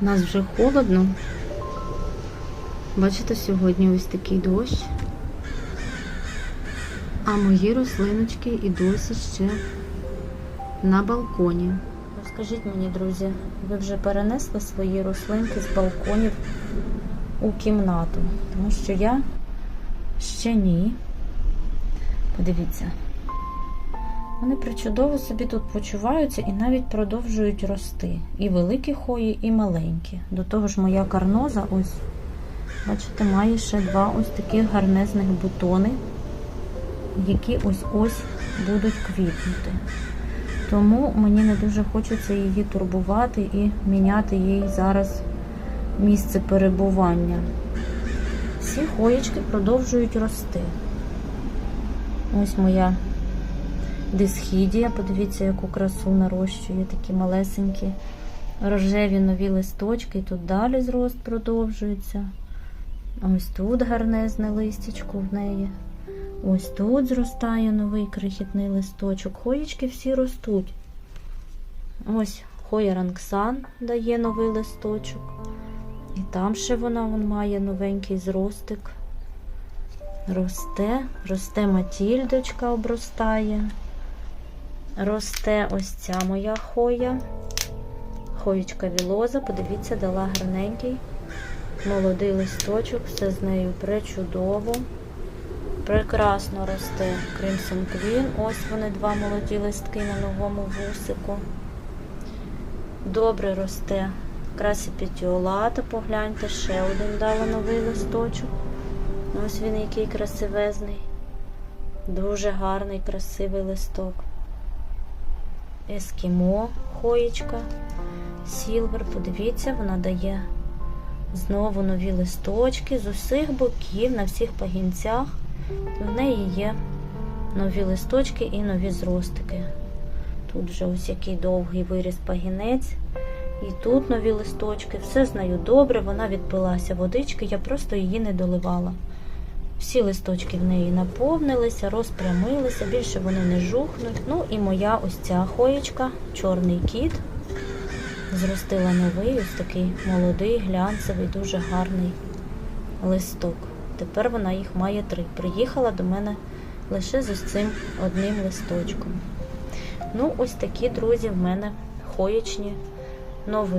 У нас вже холодно. Бачите, сьогодні ось такий дощ. А мої рослиночки і досі ще на балконі. Скажіть мені, друзі, ви вже перенесли свої рослинки з балконів у кімнату? Тому що я ще ні. Подивіться. Вони причудово собі тут почуваються і навіть продовжують рости. І великі хої, і маленькі. До того ж, моя карноза, ось, бачите, має ще два ось таких гарнезних бутони, які ось-ось будуть квітнути. Тому мені не дуже хочеться її турбувати і міняти їй зараз місце перебування. Всі хоєчки продовжують рости. Ось моя дисхідія, подивіться, яку красу нарощує, такі малесенькі рожеві нові листочки. І тут далі зрост продовжується. Ось тут гарнезне листячко в неї. Ось тут зростає новий крихітний листочок. Хоєчки всі ростуть. Ось Хоя Рангсан дає новий листочок. І там ще вона вон, має новенький зростик. Росте, росте Матільдочка обростає. Росте ось ця моя хоя. Хоєчка вілоза, подивіться, дала гарненький молодий листочок, все з нею пречудово. Прекрасно росте Crimson Queen. Ось вони два молоді листки на новому вусику. Добре росте красі петіолата, погляньте, ще один дала новий листочок. Ось він який красивезний. Дуже гарний, красивий листок. Ескімо, хоєчка, Сілвер, подивіться, вона дає знову нові листочки з усіх боків, на всіх пагінцях. В неї є нові листочки і нові зростики. Тут вже ось який довгий виріс пагінець. І тут нові листочки. Все з нею добре, вона відпилася водички, я просто її не доливала. Всі листочки в неї наповнилися, розпрямилися, більше вони не жухнуть. Ну і моя ось ця хоєчка, чорний кіт. Зростила новий, ось такий молодий, глянцевий, дуже гарний листок. Тепер вона їх має три. Приїхала до мене лише з ось цим одним листочком. Ну, ось такі, друзі, в мене хоєчні новини.